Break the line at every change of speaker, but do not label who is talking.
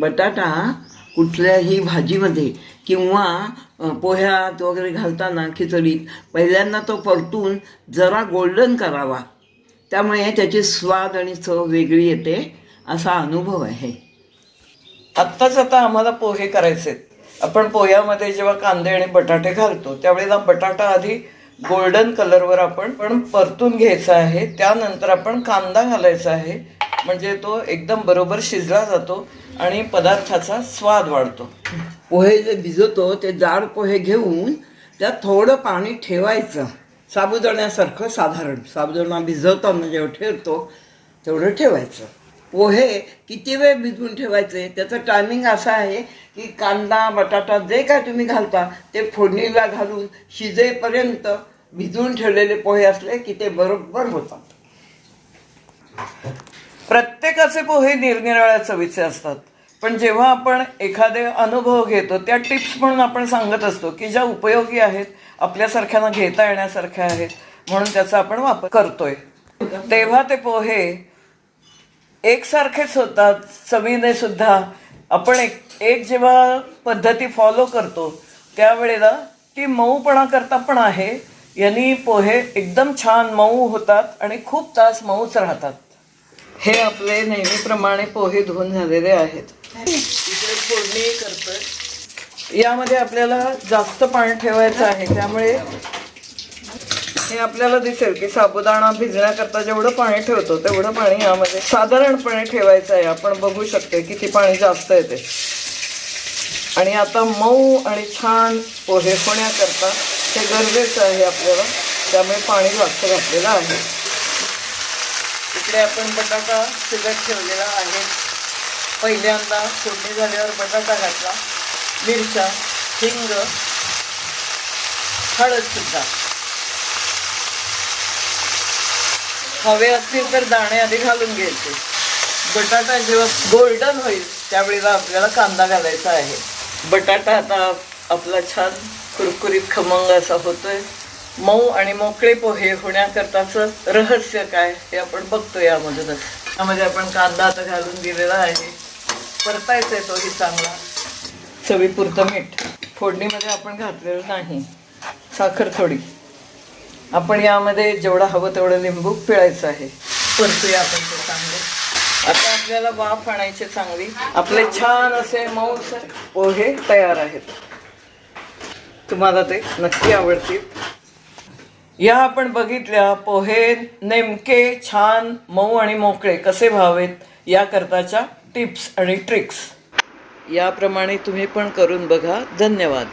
बटाटा कुठल्याही भाजीमध्ये किंवा पोह्यात वगैरे घालताना खिचडीत पहिल्यांदा तो परतून जरा गोल्डन करावा. त्यामुळे त्याची स्वाद आणि चव वेगळी येते असा अनुभव आहे. आत्ताच आता आम्हाला पोहे करायचे आपण पोह्यामध्ये जेव्हा कांदे आणि बटाटे घालतो त्यावेळेला बटाटा आधी गोल्डन कलरवर आपण पण परतून घ्यायचा आहे. त्यानंतर आपण कांदा घालायचा आहे. म्हणजे तो एकदम बरोबर शिजला जातो आणि पदार्थाचा स्वाद वाढतो. पोहे जे भिजवतो ते जाड पोहे घेऊन त्यात थोडं पाणी ठेवायचं. साबुदाण्यासारखं साधारण. साबुदाणा भिजवताना जेव्हा ठेवतो तेवढं ठेवायचं. पोहे किती वेळ भिजवून ठेवायचे? त्याचं टायमिंग असं आहे की कांदा बटाटा जे काय तुम्ही घालता ते फोडणीला घालून शिजेपर्यंत भिजवून ठेवलेले पोहे असले की ते बरोबर होतात. प्रत्येकाचे पोहे निरनिराळ्या चवीचे असतात. पण जेव्हा आपण एखादे अनुभव घेतो त्या टिप्स म्हणून आपण सांगत असतो की ज्या उपयोगी आहेत आपल्यासारख्यांना घेता येण्यासारख्या आहेत म्हणून त्याचा आपण वापर करतोय. तेव्हा ते पोहे एकसारखेच होतात चवीने सुद्धा. आपण एक एक जेव्हा पद्धती फॉलो करतो त्यावेळेला ती मऊपणा करता पण आहे. यांनी पोहे एकदम छान मऊ होतात आणि खूप तास मऊच राहतात. हे आपले नेहमीप्रमाणे पोहे धुवून झालेले आहेत. इकडे फोडणी करतोय. यामध्ये आपल्याला जास्त पाणी ठेवायचं आहे त्यामुळे हे आपल्याला दिसेल की साबुदाणा भिजण्याकरता जेवढं पाणी ठेवतो तेवढं पाणी यामध्ये साधारणपणे ठेवायचं आहे. आपण बघू शकतो किती पाणी जास्त येते आणि आता मऊ आणि छान पोहे होण्याकरता हे गरजेचं आहे आपल्याला त्यामुळे पाणी जास्त घातलेलं आहे. इकडे आपण बटाटा शिजत ठेवलेला आहे. पहिल्यांदा फोडणी झाल्यावर बटाटा घातला मिरच्या हिंग हळद सुद्धा. हवे असतील तर दाणे आधी घालून घ्यायचे. बटाटा जेव्हा गोल्डन होईल त्यावेळेला आपल्याला कांदा घालायचा आहे. बटाटा आता आपला छान कुरकुरीत खमंग असा होतोय. मऊ आणि मोकळे पोहे होण्याकरताचं रहस्य काय हे आपण बघतो यामधूनच. यामध्ये आपण कांदा आता घालून दिलेला आहे. परतायचा आहे तोही चांगला. चवीपुरतं मीठ. फोडणीमध्ये आपण घातलेलं नाही. साखर थोडी. आपण यामध्ये जेवढं हवं तेवढं लिंबू पिळायचं आहे. परतूया आपण ते चांगले. आता आपल्याला वाफ आणायची चांगली. आपले छान असे मऊ पोहे तयार आहेत. तुम्हाला ते नक्की आवडतील. या आपण बघितल्या पोहे नेमके छान मऊ आणि मोकळे कसे व्हावेत याकरताच्या टिप्स आणि ट्रिक्स. याप्रमाणे तुम्ही पण करून बघा. धन्यवाद.